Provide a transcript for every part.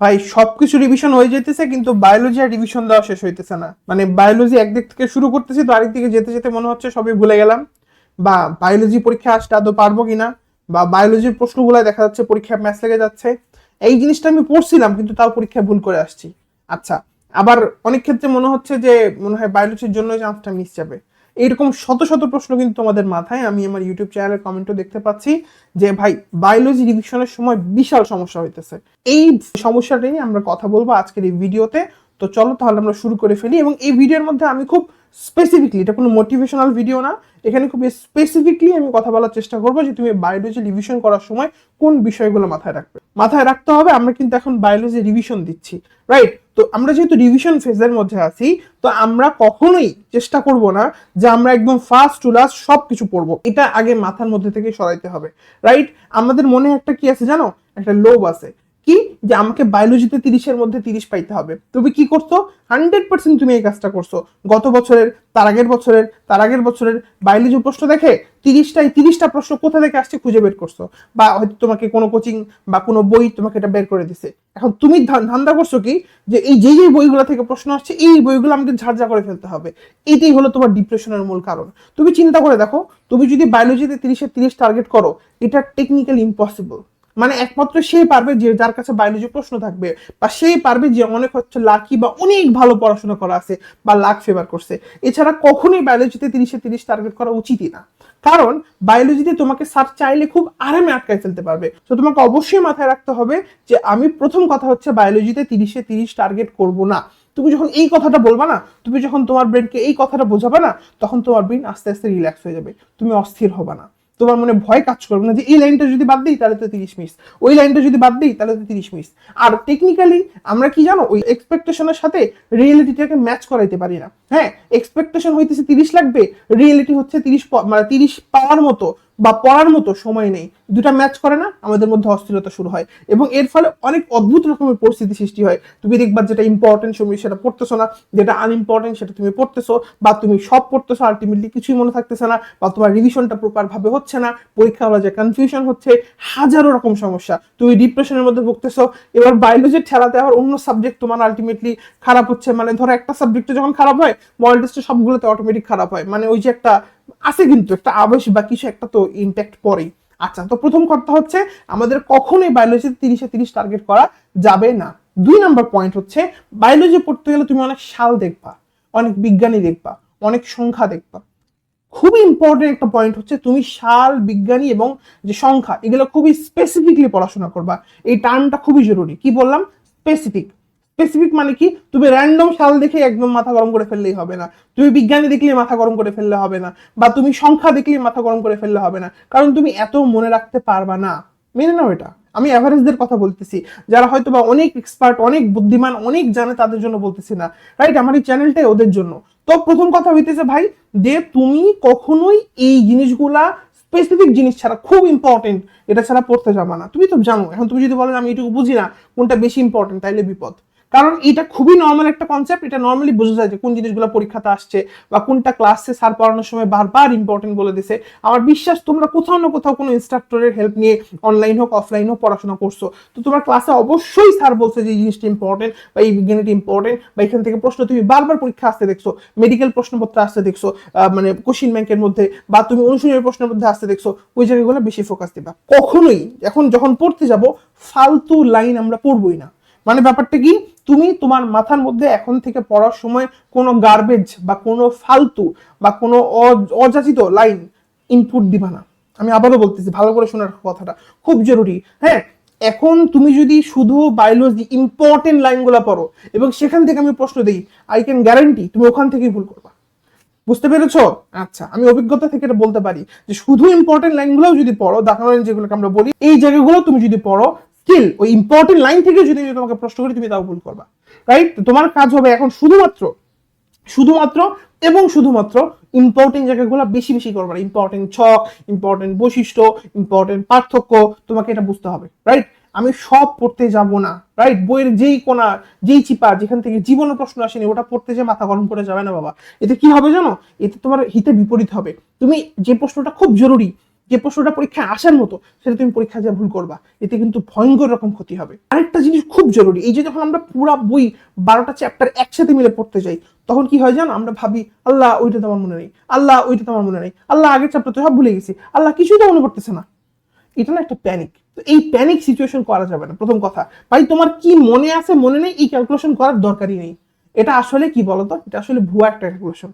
ভাই, সবকিছু রিভিশন হয়ে যেতেছে কিন্তু বায়োলজি আর রিভিশন দেওয়া শেষ হইতেছে না। মানে বায়োলজি একদিক থেকে শুরু করতেছি, তো আরেক দিকে যেতে যেতে মনে হচ্ছে সবই ভুলে গেলাম। বা বায়োলজি পরীক্ষা আসতে আদৌ পারব কিনা, বা বায়োলজির প্রশ্নগুলো দেখা যাচ্ছে পরীক্ষায় ম্যাচ লেগে যাচ্ছে। এই জিনিসটা আমি পড়ছিলাম, কিন্তু তাও পরীক্ষা ভুল করে আসছি। আচ্ছা আবার অনেক ক্ষেত্রে মনে হচ্ছে যে, মনে হয় বায়োলজির জন্য চান্সটা মিস যাবে। এইরকম শত শত প্রশ্ন কিন্তু তোমাদের মাথায়। আমি আমার ইউটিউব চ্যানেলের কমেন্টও দেখতে পাচ্ছি যে, ভাই বায়োলজি রিভিশনের সময় বিশাল সমস্যা হইতেছে। এই সমস্যাটা নিয়ে আমরা কথা বলব আজকের এই ভিডিওতে। তো চলো তাহলে আমরা শুরু করে ফেলি এবং এই ভিডিওর মধ্যে আমি খুব স্পেসিফিকলি এটা কোনো মোটিভেশনাল ভিডিও না, এখানে খুব স্পেসিফিকলি আমি কথা বলার চেষ্টা করব যে, তুমি বায়োলজি রিভিশন করার সময় কোন বিষয়গুলো মাথায় রাখবে। মাথায় রাখতে হবে, আমরা কিন্তু এখন বায়োলজি রিভিশন দিচ্ছি রাইট তো আমরা যেহেতু রিভিশন ফেজের মধ্যে আছি, তো আমরা কখনোই চেষ্টা করব না যে আমরা একদম ফার্স্ট টু লাস্ট সব কিছু পড়ব। এটা আগে মাথার মধ্যে থেকে সরাইতে হবে রাইট আমাদের মনে একটা কি আছে জানো? একটা লোভ আছে। কি? যে আমাকে বায়োলজিতে তিরিশের মধ্যে তিরিশ পাইতে হবে। তুমি কি করছ? হান্ড্রেড পার্সেন্ট তুমি এই কাজটা করছ। গত বছরের, তার আগের বছরের, তার আগের বছরের বায়োলজি প্রশ্ন দেখে তিরিশটাই তিরিশটা প্রশ্ন কোথা থেকে আসছে খুঁজে বের করছ? বা হয়তো তোমাকে কোনো কোচিং বা কোনো বই তোমাকে এটা বের করে দিছে। এখন তুমি ধান্দা করছ কি? যে এই যে যে বইগুলো থেকে প্রশ্ন আসছে, এই বইগুলো আমাকে ঝাড়ঝা করে ফেলতে হবে। এটাই হলো তোমার ডিপ্রেশনের মূল কারণ। তুমি চিন্তা করে দেখো, তুমি যদি বায়োলজিতে তিরিশে তিরিশ টার্গেট করো, এটা টেকনিক্যালি ইম্পসিবল মানে একমাত্র সে পারবে যে যার কাছে বায়োলজি প্রশ্ন থাকবে বা সেই পারবে যে অনেক হচ্ছে লাকি বা অনেক ভালো পড়াশোনা করা আছে বা লাক ফেভার করছে। এছাড়া কখনোই বায়োলজিতে তিরিশে তিরিশ টার্গেট করা উচিতই না। কারণ বায়োলজিতে তোমাকে স্যার চাইলে খুব আরামে আটকায় ফেলতে পারবে। তো তোমাকে অবশ্যই মাথায় রাখতে হবে যে আমি প্রথম কথা হচ্ছে বায়োলজিতে তিরিশে তিরিশ টার্গেট করব না। তুমি যখন এই কথাটা বলবা না, তুমি যখন তোমার ব্রেনকে এই কথাটা বোঝাবে না, তখন তোমার ব্রেন আস্তে আস্তে রিল্যাক্স হয়ে যাবে। তুমি অস্থির হবে না। তোমার মনে ভয় কাজ করবে না যে এই লাইনটা যদি বাদ দিই, তাহলে তো তিরিশ মিস ওই লাইনটা যদি বাদ দিই, তাহলে তো তিরিশ মিস আর টেকনিক্যালি আমরা কি জানো, ওই এক্সপেকটেশনের সাথে রিয়েলিটিটাকে ম্যাচ করাইতে পারি না। হ্যাঁ এক্সপেকটেশন হইতেছে তিরিশ লাগবে রিয়েলিটি হচ্ছে তিরিশ মানে তিরিশ পাওয়ার মতো। বা পড়ার মতো সময় নেই। দুটা ম্যাচ করে না, আমাদের মধ্যে অস্থিরতা শুরু হয়। এবং এর ফলে অনেক অদ্ভুত রকমের পরিস্থিতি সৃষ্টি হয়। তুমি দেখবা যেটা ইম্পর্টেন্ট সময় সেটা পড়তেছো না, যেটা আনইম্পর্টেন্ট সেটা তুমি পড়তেছো, বা তুমি সব পড়তেছো আলটিমেটলি কিছুই মনে থাকতেছে না, বা তোমার রিভিশনটা প্রপার ভাবে হচ্ছে না পরীক্ষা হলে যে কনফিউশন হচ্ছে, হাজারো রকম সমস্যা। তুমি ডিপ্রেশনের মধ্যে ভুগতেছো, এবার বায়োলজির ঠেলাতে আবার অন্য সাবজেক্ট তোমার আলটিমেটলি খারাপ হচ্ছে। মানে ধরো একটা সাবজেক্টে যখন খারাপ হয় মডেল টেস্টে সবগুলোতে অটোমেটিক খারাপ হয়। মানে ওই যে একটা আছে কিন্তু, একটা আবেশ বা কিছু একটা তো ইম্প্যাক্ট পড়েই। আচ্ছা তো প্রথম কথা হচ্ছে, আমাদের কখনোই বায়োলজিতে তিরিশে তিরিশ টার্গেট করা যাবে না। দুই নাম্বার পয়েন্ট হচ্ছে বায়োলজি পড়তে গেলে তুমি অনেক সাল দেখবা, অনেক বিজ্ঞানী দেখবা, অনেক সংখ্যা দেখবা। খুবই ইম্পর্টেন্ট একটা পয়েন্ট হচ্ছে, তুমি সাল, বিজ্ঞানী এবং যে সংখ্যা, এগুলো খুবই স্পেসিফিকলি পড়াশোনা করবা। এই টার্মটা খুবই জরুরি। কি বললাম? স্পেসিফিক স্পেসিফিক মানে কি? তুমি র্যান্ডম সাল দেখে একদম মাথা গরম করে ফেললেই হবে না। তুমি বিজ্ঞানী দেখলে মাথা গরম করে ফেললে হবে না। বা তুমি সংখ্যা দেখলে মাথা গরম করে ফেললে হবে না। কারণ তুমি এত মনে রাখতে পারবা না। মেনে নাও এটা। আমি অ্যাভারেজদের কথা বলতেছি। যারা হয়তো বা অনেক এক্সপার্ট অনেক বুদ্ধিমান, অনেক জানে, তাদের জন্য বলতেছি না। রাইট আমার এই চ্যানেলটাই ওদের জন্য। তো প্রথম কথা হইতেছে ভাই, যে তুমি কখনোই এই জিনিসগুলা স্পেসিফিক জিনিস ছাড়া, খুব ইম্পর্টেন্ট এটা ছাড়া পড়তে যাবা না। তুমি তো জানো। এখন তুমি যদি বলো আমি এটুকু বুঝি না, কোনটা বেশি ইম্পর্টেন্ট তাইলে বিপদ। কারণ এটা খুবই নর্মাল একটা কনসেপ্ট এটা নর্মালি বোঝা যায় যে কোন জিনিসগুলো পরীক্ষাতে আসছে বা কোনটা ক্লাসে স্যার পড়ানোর সময় বারবার ইম্পর্টেন্ট বলে দিছে। আমার বিশ্বাস, তোমরা কোথাও না কোথাও কোনো ইনস্ট্রাক্টরের হেল্প নিয়ে অনলাইন হোক অফলাইন হোক পড়াশোনা করছ। তো তোমার ক্লাসে অবশ্যই স্যার বলছে যে এই জিনিসটা ইম্পর্টেন্ট বা এই বিজ্ঞানীটা ইম্পর্টেন্ট বা এখান থেকে প্রশ্ন তুমি বারবার পরীক্ষা আসতে দেখছ মেডিকেল প্রশ্নপত্র আসতে দেখছ মানে কোশ্চিন ব্যাংকের মধ্যে বা তুমি অনুশীলনের প্রশ্নের মধ্যে আসতে দেখছ, ওই জায়গাগুলো বেশি ফোকাস দিবা। কখনোই, এখন যখন পড়তে যাব, ফালতু লাইন আমরা পড়বই না। মানে ব্যাপারটা কি? তুমি তোমার মাথার মধ্যে এখন থেকে পড়ার সময় কোনো গার্বেজ বা কোনো ফালতু বা কোনো অযাচিত লাইন ইনপুট দিবা না। আমি আবারও বলতেছি, ভালো করে শোনার কথাটা খুব জরুরি। হ্যাঁ এখন তুমি যদি শুধু বায়োলজি ইম্পর্টেন্ট লাইনগুলো পড়ো এবং সেখান থেকে আমি প্রশ্ন দিই আই ক্যান গ্যারান্টি তুমি ওখান থেকেই ভুল করবা। বুঝতে পেরেছ? আচ্ছা আমি অভিজ্ঞতা থেকে এটা বলতে পারি যে শুধু ইম্পর্টেন্ট লাইনগুলোও যদি পড়ো দেখানো যেগুলোকে আমরা বলি, এই জায়গাগুলো তুমি যদি পড়ো স্কিল ওই ইম্পর্টেন্ট লাইন থেকে যদি আমি তোমাকে প্রশ্ন করি, তুমি তাও ভুল করবা। রাইট তোমার কাজ হবে এখন শুধুমাত্র শুধুমাত্র এবং শুধুমাত্র ইম্পর্টেন্ট জায়গাগুলো বেশি বেশি করবা। ইম্পর্টেন্ট ছক ইম্পর্টেন্ট বৈশিষ্ট্য ইম্পর্টেন্ট পার্থক্য, তোমাকে এটা বুঝতে হবে। রাইট আমি সব পড়তে যাব না। রাইট বইয়ের যেই কোনা, যেই চিপা, যেখান থেকে জীবনে প্রশ্ন আসেনি, ওটা পড়তে যে মাথা গরম করে যাবে না বাবা। এতে কি হবে জানো? এতে তোমার হিতে বিপরীত হবে। তুমি যে প্রশ্নটা খুব জরুরি যে প্রশ্নটা পরীক্ষায় আসার মতো, সেটা তুমি পরীক্ষা যা ভুল করবা, এতে কিন্তু ভয়ঙ্কর রকম ক্ষতি হবে। আরেকটা জিনিস খুব জরুরি, এই যে যখন আমরা পুরো বই বারোটা চ্যাপ্টার একসাথে মিলে পড়তে যাই, তখন কি হয় জান, আমরা ভাবি, আল্লাহ, ওইটা তো আমার মনে নেই, আল্লাহ, ওইটা তো আমার মনে নেই, আল্লাহ, আগের চ্যাপ্টার তো সব ভুলে গেছি, আল্লাহ, কিছুই তো মনে পড়তেছে না। এটা না একটা প্যানিক তো এই প্যানিক সিচুয়েশন করা যাবে না, প্রথম কথা। ভাই, তোমার কি মনে আছে, মনে নেই, এই ক্যালকুলেশন করার দরকারই নেই। এটা আসলে কি বলতো? এটা আসলে ভুয়া একটা ক্যালকুলেশন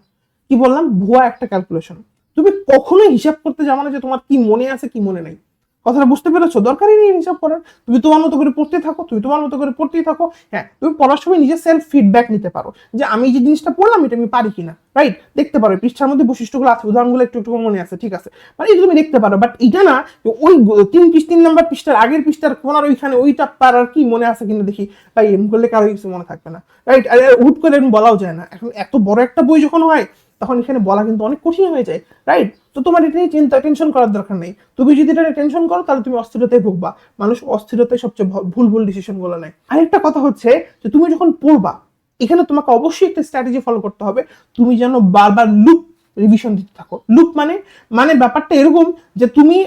কি বললাম? ভুয়া একটা ক্যালকুলেশন তুমি কখনোই হিসাব করতে যাব না যে তোমার কি মনে আছে, কি মনে নেই। কথাটা বুঝতে পেরেছ? দরকারই নেই হিসাব করার। তুমি তোমার মতো করে পড়তে থাকো, তুমি তোমার মতো করে পড়তেই থাকো। হ্যাঁ তুমি পড়ার সময় নিজের সেলফ ফিডব্যাক নিতে পারো যে আমি যে জিনিসটা পড়লাম, এটা আমি পারি কিনা রাইট দেখতে পারো পৃষ্ঠার মধ্যে বৈশিষ্ট্যগুলো আছে, উদাহরণগুলো একটু একটু মনে আছে, ঠিক আছে? মানে এটা তুমি দেখতে পারো বাট এটা না ওই তিন পৃষ্ঠ তিন নাম্বার পৃষ্ঠার আগের পৃষ্ঠার কোনার ওইখানে ওইটা পারার কি মনে আছে কিনা দেখি। ভাই এম করলে কারও কিছু মনে থাকবে না রাইট আর হুট করে বলাও যায় না। এখন এত বড় একটা বই যখন হয় তখন এখানে বলা কিন্তু অনেক কঠিন হয়ে যায় রাইট তো তোমার এটা নিয়ে চিন্তা টেনশন করার দরকার নেই। তুমি যদি এটা টেনশন করো, তাহলে তুমি অস্থিরতায় ভুগবা। মানুষ অস্থিরতায় সবচেয়ে ভুল ভুল ডিসিশনগুলো নেয়। আরেকটা কথা হচ্ছে যে তুমি যখন পড়বা, এখানে তোমাকে অবশ্যই একটা স্ট্র্যাটেজি ফলো করতে হবে। তুমি যেন বারবার লুপ রিভিশন দিতে থাকো। লুপ মানে মানে ব্যাপারটা এরকম যে তুমি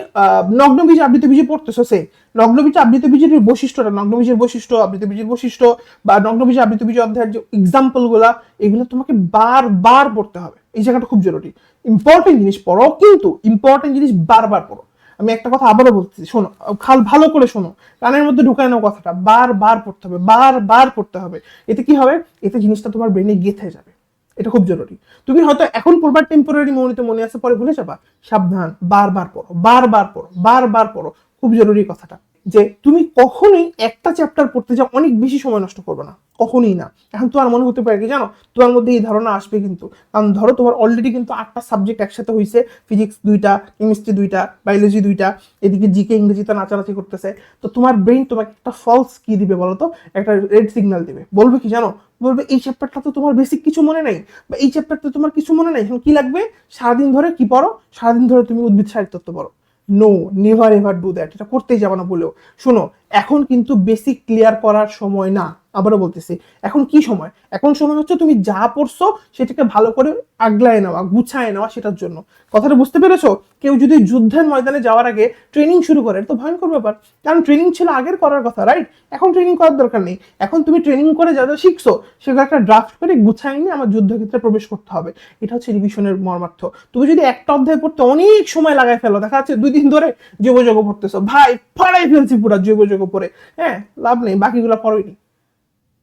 নগ্ন বীজ আবৃত বীজে পড়তেছো সে নগ্ন বীজ আবৃত বীজের বৈশিষ্ট্যটা, নগ্ন বীজের বৈশিষ্ট্য, আবৃত বীজের বৈশিষ্ট্য বা নগ্ন বীজ আবৃত বীজ অধ্যায়ের যে এক্সাম্পলগুলা এগুলো তোমাকে বারবার পড়তে হবে। এই জায়গাটা খুব জরুরি। ইম্পর্টেন্ট জিনিস পড়ো, কিন্তু ইম্পর্টেন্ট জিনিস বারবার পড়ো। আমি একটা কথা আবারও বলতেছি, শোনো, খাল ভালো করে শোনো। কানের মধ্যে ঢুকায় নাও কথাটা। বারবার পড়তে হবে বারবার পড়তে হবে। এতে কি হবে? এতে জিনিসটা তোমার ব্রেনে গেথে যাবে। এটা খুব জরুরি। তুমি হয়তো এখন পড়বার টেম্পোরারি মনিতে মনে আছে, পরে ভুলে যাবা। সাবধান, বারবার পড়ো বারবার পড়ো বারবার পড়ো, খুব জরুরি কথাটা। যে তুমি কখনোই একটা চ্যাপ্টার পড়তে যাও, অনেক বেশি সময় নষ্ট করবে না। কখনই না। এখন তোমার মনে হতে পারে কি জানো? তোমার মধ্যে এই ধারণা আসবে কিন্তু। কারণ ধরো তোমার অলরেডি কিন্তু আটটা সাবজেক্ট একসাথে হয়েছে ফিজিক্স দুইটা কেমিস্ট্রি দুইটা বায়োলজি দুইটা, এদিকে জিকে ইংরেজিতে নাচানাচি করতেছে। তো তোমার ব্রেন তোমাকে একটা ফলস কি দিবে বলো তো একটা রেড সিগন্যাল দিবে। বলবে কি জানো? বলবে, এই চ্যাপ্টারটা তো তোমার বেসিক কিছু মনে নেই। বা, এই চ্যাপ্টারটা তোমার কিছু মনে নেই? এখন কি লাগবে? সারাদিন ধরে কি পড়ো? সারাদিন ধরে তুমি উদ্ভিদ সাহিত্য পড়ো। No never ever do that এটা করতেই যাব না বলেও। শোনো, এখন কিন্তু বেসিক ক্লিয়ার করার সময় না। আবারও বলতেছি, এখন কি সময়? এখন সময় হচ্ছে তুমি যা পড়ছো সেটাকে ভালো করে আগলায় নেওয়া, গুছায় নেওয়া সেটার জন্য। কথাটা বুঝতে পেরেছ? কেউ যদি যুদ্ধের ময়দানে যাওয়ার আগে ট্রেনিং শুরু করে তো ভয়ঙ্কর ব্যাপার। কারণ ট্রেনিং ছিল আগের করার কথা রাইট এখন ট্রেনিং করার দরকার নেই। এখন তুমি ট্রেনিং করে যা যা শিখছো, সেগুলো একটা ড্রাফট করে গুছাই নিয়ে আমার যুদ্ধক্ষেত্রে প্রবেশ করতে হবে। এটা হচ্ছে রিভিশনের মর্মার্থ। তুমি যদি একটা অধ্যায় পড়তে অনেক সময় লাগাই ফেলো, দেখা যাচ্ছে দুই দিন ধরে জৈবযোগ পড়তেছো। ভাই, পড়াই ফেলছি পুরো জৈবযোগ পড়ে। হ্যাঁ লাভ নেই, বাকিগুলো পড়োইনি।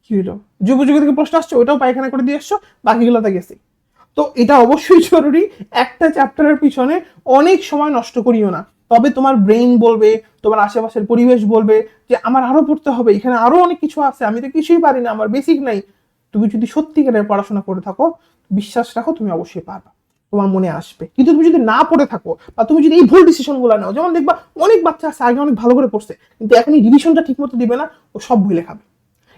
কি হলো জৈবযোগ থেকে প্রশ্ন আসছে, ওটাও পায়খানা করে দিয়ে এসছো, বাকিগুলোতে গেছি। তো এটা অবশ্যই জরুরি, একটা চ্যাপ্টারের পিছনে অনেক সময় নষ্ট করিও না। তবে তোমার ব্রেইন বলবে, তোমার আশেপাশের পরিবেশ বলবে যে, আমার আরও পড়তে হবে, এখানে আরও অনেক কিছু আছে, আমি তো কিছুই পারি না, আমার বেসিক নাই। তুমি যদি সত্যিকারের পড়াশোনা করে থাকো, বিশ্বাস রাখো, তুমি অবশ্যই পারবা। তোমার মনে আসবে। কিন্তু তুমি যদি না পড়ে থাকো, বা তুমি যদি এই ভুল ডিসিশনগুলো নাও, যেমন দেখবা অনেক বাচ্চা আছে, আগে অনেক ভালো করে পড়ছে, কিন্তু এখন এই রিভিশনটা ঠিক মতো দিবে না, ও সব ভুলে খাবে।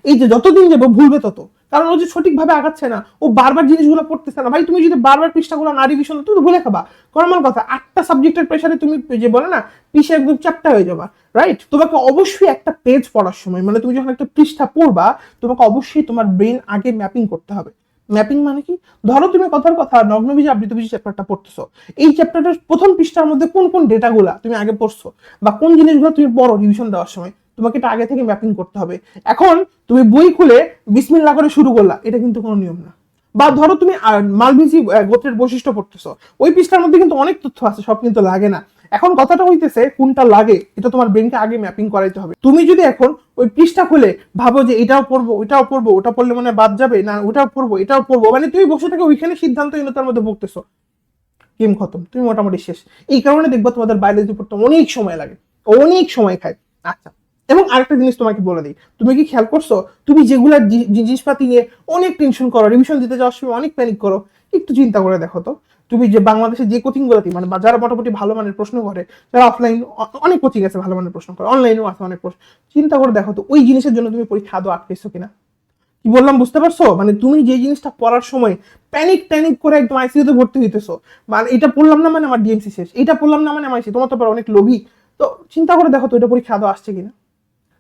এই যে যতদিন যাবে ভুলবে তত। কারণ ও যে সঠিকভাবে আগাচ্ছে না, ও বারবার জিনিসগুলো পড়তেছে না। ভাই, তুমি যদি বারবার পৃষ্ঠাগুলো না রিভিশন তুমি ভুলে খাবা। নর্মাল কথা, আটটা সাবজেক্টের প্রেশারে তুমি যে বলে না পিসে একদম চারটা হয়ে যাবা রাইট তোমাকে অবশ্যই একটা পেজ পড়ার সময় মানে তুমি যখন একটা পৃষ্ঠা পড়বা, তোমাকে অবশ্যই তোমার ব্রেন আগে ম্যাপিং করতে হবে। ম্যাপিং মানে কি? ধরো তুমি কথার কথা নগ্নবীজ আবৃতবীজ চ্যাপ্টারটা পড়তেছো। এই চ্যাপ্টারটার প্রথম পৃষ্ঠার মধ্যে কোন কোন ডেটাগুলা তুমি আগে পড়ছো? বা কোন জিনিসগুলো তুমি পড়ো রিভিশন দেওয়ার সময়? তোমাকে এটা আগে থেকে ম্যাপিং করতে হবে। এখন তুমি বই খুলে বিসমিল্লা করে শুরু করলা এটা কিন্তু কোনো নিয়ম না। বা ধরো তুমি আহ, মালভিজি গোত্রের বৈশিষ্ট্য পড়তেছো ওই পৃষ্ঠার মধ্যে কিন্তু অনেক তথ্য আছে সব কিন্তু লাগে না। এখন কথাটা হইতেছে কোনটা লাগে এটা তোমার ব্রেনকে আগে ম্যাপিং করাইতে হবে। তুমি যদি এখন ওই পৃষ্ঠা খুলে ভাবো যে এটাও পড়ব ওটাও পড়ব ওটা পড়লে মানে বাদ যাবে না ওটাও পড়ব এটাও পড়ব মানে তুমি বসে থেকে ওইখানে সিদ্ধান্তহীনতার মধ্যে ভুগতেছো। গেম খতম তুমি মোটামুটি শেষ। এই কারণে দেখবা তোমাদের বায়োলজি পড়তে অনেক সময় লাগে অনেক সময় খায়। আচ্ছা। এবং আরেকটা জিনিস তোমাকে বলে দিই, তুমি কি খেয়াল করছ? তুমি যেগুলা জিনিসপাতি নিয়ে অনেক টেনশন করো রিভিশন দিতে যাওয়ার সময় অনেক প্যানিক করো, একটু চিন্তা করে দেখো তো। তুমি যে বাংলাদেশে যে কোচিং গুলোতে মানে যারা মোটামুটি ভালো মানের প্রশ্ন করে, যারা অফলাইন অনেক কোচিং আছে ভালো মানের প্রশ্ন করে অনলাইনেও আছে অনেক প্রশ্ন, চিন্তা করে দেখো তো ওই জিনিসের জন্য তুমি পরীক্ষা আদৌ আটকেছো কিনা। কি বললাম, বুঝতে পারছ? মানে তুমি যে জিনিসটা পড়ার সময় প্যানিক ট্যানিক করে একদম আইসিইউতে ভর্তি হইতেছো মানে এটা পড়লাম না মানে আমার ডিএমসি শেষ, এটা পড়লাম না মানে আমার তোমার তো অনেক লোভী। তো চিন্তা করে দেখো তো এটা পরীক্ষা আদৌ আসছে কিনা।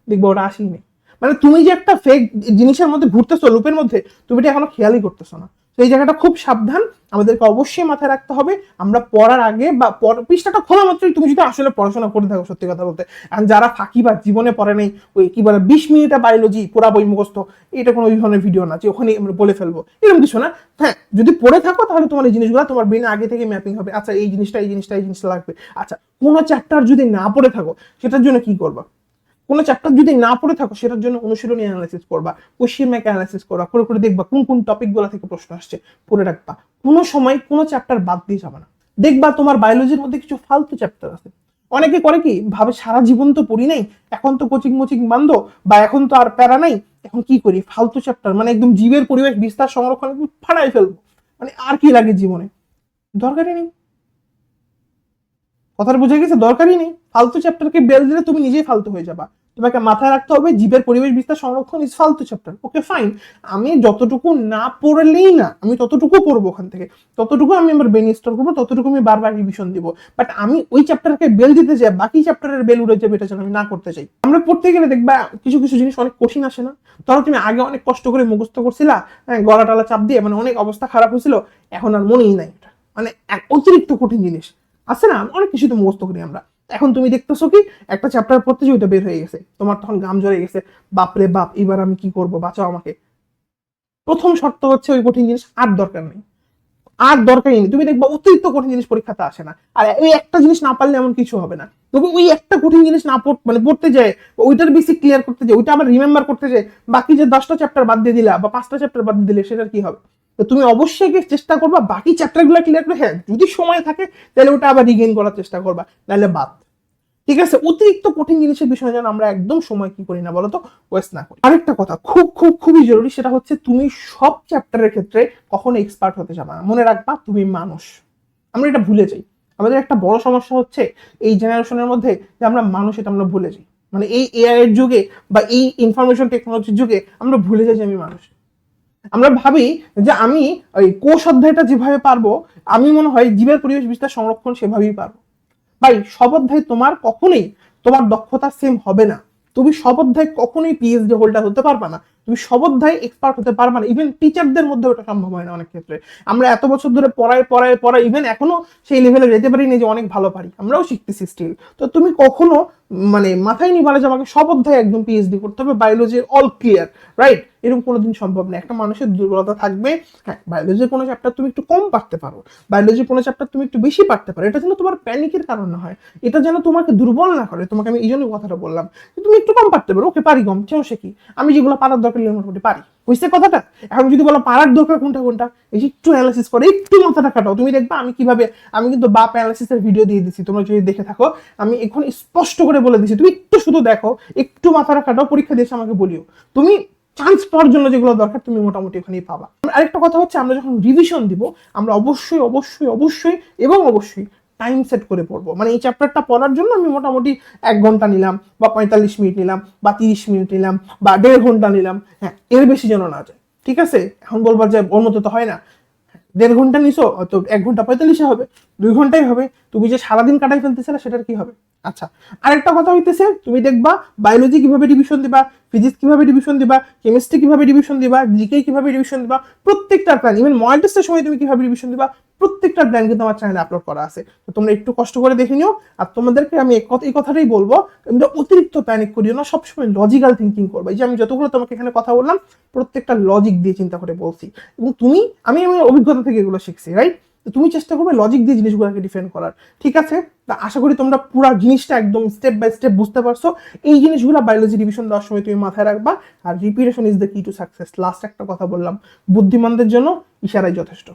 দেখব, ওটা আসেই নেই মানে তুমি যে একটা ফেক জিনিসের মধ্যে ঘুরতেছো লুপের মধ্যে, তুমি এটা এখনও খেয়ালই করতেছো না। তো এই জায়গাটা খুব সাবধান, আমাদেরকে অবশ্যই মাথায় রাখতে হবে। আমরা পড়ার আগে বা পড়- পৃষ্ঠাটা খোলা মাত্রই তুমি যদি আসলে পড়াশোনা করে থাকো, সত্যি কথা বলতে। আর যারা ফাঁকি বা জীবনে পড়ে নেই, ওই কি বলে, বিশ মিনিটে বায়োলজি পুরা বই মুখস্থ, এটা কোনো ওই ধরনের ভিডিও না, যে ওখানে আমরা বলে ফেলব। এরকম কিছু না। হ্যাঁ যদি পড়ে থাকো, তাহলে তোমার এই জিনিসগুলো তোমার ব্রেনে আগে থেকে ম্যাপিং হবে। আচ্ছা এই জিনিসটা এই জিনিসটা এই জিনিসটা লাগবে। আচ্ছা কোনো চ্যাপ্টার যদি না পড়ে থাকো, সেটার জন্য কি করবা? কোনো চ্যাপ্টার যদি না পড়ে থাকো, সেটার জন্য অনুশীলনী অ্যানালাইসিস করবা কোশ্চেন ব্যাংক অ্যানালাইসিস করবা, করে করে দেখবা কোন কোন টপিকগুলো থেকে প্রশ্ন আসছে, পড়ে রাখবা। কোনো সময় কোনো চ্যাপ্টার বাদ দিয়ে যাবে না। দেখবা তোমার বায়োলজির মধ্যে কিছু ফালতু চ্যাপ্টার আছে। অনেকে করে কি, ভাবে সারা জীবন তো পড়ি নাই, এখন তো কোচিং মোচিং বন্ধ, বা এখন তো আর প্যারা নাই, এখন কি করি? ফালতু চ্যাপ্টার মানে একদম জীবের পরিবেশ বিস্তার সংরক্ষণ ফাড়াই ফেলব। মানে আর কি লাগে জীবনে? দরকারই নেই। কথাটা বুঝে গেছে? দরকারই নেই। ফালতু চ্যাপ্টারকে বেল দিলে তুমি নিজেই ফালতু হয়ে যাবা। তোমাকে মাথায় রাখতে হবে, জীবের পরিবেশ বিস্তার সংরক্ষণ ইজ ফালতু চ্যাপ্টার ওকে ফাইন আমি যতটুকু না পড়লেই না, আমি ততটুকু পড়ব ওখান থেকে। ততটুকু আমি আমার ব্রেন স্টোর করব, ততটুকু আমি বারবার রিভিশন দিব। বাট আমি ওই চ্যাপ্টারকে বেল দিতে চাই বাকি চ্যাপ্টারের বেল উড়ে যাবে এটা যেন আমি না করতে চাই। আমরা পড়তে গেলে দেখবা কিছু কিছু জিনিস অনেক কঠিন আসে না? ধরো তুমি আগে অনেক কষ্ট করে মুখস্থ করছিলা হ্যাঁ গলা টালা চাপ দিয়ে মানে অনেক অবস্থা খারাপ হয়েছিল, এখন আর মনেই নাই এটা। মানে অতিরিক্ত কঠিন জিনিস। আছে না? অনেক কিছু তো মুখস্থ করি আমরা। এখন তুমি দেখতেছো কি? একটা চ্যাপ্টার প্রতিযোগিতা বের হয়ে গেছে। তোমার তখন গাম জ্বরে গেছে। বাপরে বাপ, এবার আমি কি করব? বাঁচাও আমাকে। প্রথম শর্ত হচ্ছে ওই কঠিন জিনিস আর দরকার নেই। আর দরকারই নেই। তুমি দেখবা অতিরিক্ত কঠিন জিনিস পরীক্ষাতে আসে না। আর ওই একটা জিনিস না পারলে এমন কিছু হবে না। তবে ওই একটা কঠিন জিনিস না মানে পড়তে যায়, ওইটার বেশি ক্লিয়ার করতে যায়, ওইটা আবার রিমেম্বার করতে যায়, বাকি যে দশটা চ্যাপ্টার বাদ দিয়ে দিলা বা পাঁচটা চ্যাপ্টার বাদ দিয়ে দিলে সেটার কি হবে? তো তুমি অবশ্যই গিয়ে চেষ্টা করবা, বাকি চ্যাপ্টারগুলো ক্লিয়ার করে হ্যাঁ যদি সময় থাকে, তাহলে ওটা আবার রিগেইন করার চেষ্টা করবা, নাহলে বাদ। ঠিক আছে? অতিরিক্ত কঠিন জিনিসের বিষয়ে যেন আমরা একদম সময় কি করি না বলতো? ওয়েস্ট না করি। আরেকটা কথা, খুব খুব, খুবই জরুরি, সেটা হচ্ছে তুমি সব চ্যাপ্টারের ক্ষেত্রে কখনো এক্সপার্ট হতে যাবে না। মনে রাখবা, তুমি মানুষ। আমরা এটা ভুলে যাই। আমাদের একটা বড় সমস্যা হচ্ছে এই জেনারেশনের মধ্যে যে আমরা মানুষ, এটা আমরা ভুলে যাই। মানে এই এআই এর যুগে বা এই ইনফরমেশন টেকনোলজির যুগে আমরা ভুলে যাই যে আমি মানুষ। আমরা ভাবি যে আমি ওই কোষ অধ্যায়টা যেভাবে পারব, আমি মনে হয় জীবের পরিবেশ বিস্তার সংরক্ষণ সেভাবেই পারব। ভাই, সব অধ্যায় তোমার কখনোই তোমার দক্ষতা সেম হবে না। তুমি সব অধ্যায় কখনোই পিএইচডি হোল্ডার হতে পারবা না। তুমি সব অধ্যায় এক্সপার্ট হতে পারবা না ইভেন টিচারদের মধ্যে ওটা সম্ভব হয় না অনেক ক্ষেত্রে। আমরা এত বছর ধরে পড়ায় পড়ায় পড়াই ইভেন এখনও সেই লেভেলে যেতে পারি না যে অনেক ভালো পারি। আমরাও শিখতেছি স্টিল তো তুমি কখনো মানে মাথায় নিয়ে বলে যে আমাকে সব অধ্যায় একদম পিএইচডি করতে হবে বায়োলজি অল ক্লিয়ার রাইট এরকম কোনোদিন সম্ভব না। একটা মানুষের দুর্বলতা থাকবে হ্যাঁ বায়োলজির কোনো চ্যাপ্টার তুমি একটু কম পারতে পারো। বায়োলজির কোনো চ্যাপ্টার তুমি একটু বেশি পারতে পারো। এটা যেন তোমার প্যানিকের কারণ না হয়। এটা যেন তোমাকে দুর্বল না করে। তোমাকে আমি এই জন্য কথাটা বললাম তুমি একটু কম পারতে পারো। ওকে, পারি কম সমস্যা কি? আমি যেগুলো পারার দরকার নেই মোটামুটি পারি। বুঝতে কথাটা? এখন যদি বলো পারার দরকার কোনটা কোনটা? একটু অ্যানালাইসিস করে, একটু মাথাটা কাটাও। তুমি দেখবা আমি কীভাবে, আমি কিন্তু বাপ অ্যানালাইসিসের ভিডিও দিয়ে দিচ্ছি তোমরা যদি দেখে থাকো, আমি এখন স্পষ্ট করে বলে দিচ্ছি তুমি একটু শুধু দেখো, একটু মাথাটা কাটাও, পরীক্ষা দিয়ে আমাকে বলিও। তুমি চান্স পাওয়ার জন্য যেগুলো দরকার, তুমি মোটামুটি ওখানেই পাবা। আরেকটা কথা হচ্ছে, আমরা যখন রিভিশন দিব, আমরা অবশ্যই অবশ্যই অবশ্যই এবং অবশ্যই টাইম সেট করে পড়ব। মানে এই চ্যাপ্টারটা পড়ার জন্য আমি মোটামুটি এক ঘণ্টা নিলাম, বা পঁয়তাল্লিশ মিনিট নিলাম, বা তিরিশ মিনিট নিলাম, বা দেড় ঘণ্টা নিলাম। হ্যাঁ এর বেশি যেন না যায়। ঠিক আছে? এখন বলবার যে ওর মতো তো হয় না। দেড় ঘণ্টা নিছো তো এক ঘণ্টা পঁয়তাল্লিশে হবে, দুই ঘন্টাই হবে। তুমি যে সারাদিন কাটাই ফেলতেছিলে, সেটার কি হবে? আচ্ছা আরেকটা কথা হইতেছে, তুমি দেখবা বায়োলজি কীভাবে ডিভিশন দিবা ফিজিক্স কীভাবে ডিভিশন দিবা কেমিস্ট্রি কীভাবে ডিভিশন দিবা জিকে কীভাবে ডিভিশন দিবা, প্রত্যেকটা প্ল্যান ইভেন টেস্টের সময় তুমি কীভাবে ডিভিশন দিবা প্রত্যেকটা প্ল্যান কিন্তু আমার চ্যানেলে আপলোড করা আছে। তো তোমরা একটু কষ্ট করে দেখে নিও। আর তোমাদেরকে আমি এই কথাটাই বলব তোমরা অতিরিক্ত প্যানিক করিও না, সবসময় লজিক্যাল থিঙ্কিং করবে। এই যে আমি যতগুলো তোমাকে এখানে কথা বললাম, প্রত্যেকটা লজিক দিয়ে চিন্তা করে বলছি। এবং তুমি আমি আমার অভিজ্ঞতা থেকে এগুলো শিখছি রাইট তুমি চেষ্টা করবে লজিক দিয়ে জিনিসগুলোকে ডিফেন্ড করার। ঠিক আছে? তা আশা করি তোমরা পুরো জিনিসটা একদম স্টেপ বাই স্টেপ বুঝতে পারছ। এই জিনিসগুলো বায়োলজি ডিভিশন দেওয়ার সময় তুমি মাথায় রাখবা। আর repetition is the key to success last একটা কথা বললাম। বুদ্ধিমানদের জন্য ইশারাই যথেষ্ট।